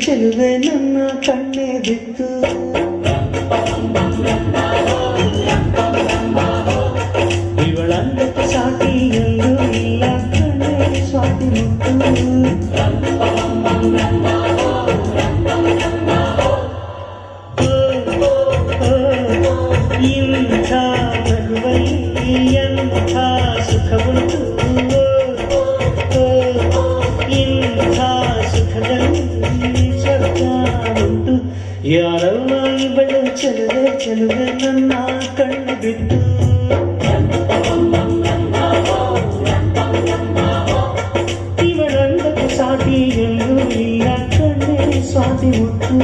ಚೆಲುವೆ ನನ್ನ ಕಣ್ಣೆ ಬಿತ್ತು ಇವಳಂದಕ್ಕೆ ಸಾಟಿ ಎಂದು ಇಲ್ಲ ಕಣ್ಣೆ ಸ್ವಾತಿ ಮುತ್ತು ಇಂಥ ನಗುವಲ್ಲಿ ಎಂಥ ಸುಖವುಂಟು ಸರ್ಕಾರುಂಟು ಯಾರಲ್ಲ ಇವಳು ಚೆಲುವೆ ಚೆಲುವೆ ನನ್ನ ಕಣ್ಣ ಬಿಟ್ಟು ಇವಳಂದಕ್ಕೆ ಸಾಟಿಯಲ್ಲೂ ಇಲ್ಲ ಕಣ್ಣೆ ಸ್ವಾತಿ ಉಂಟು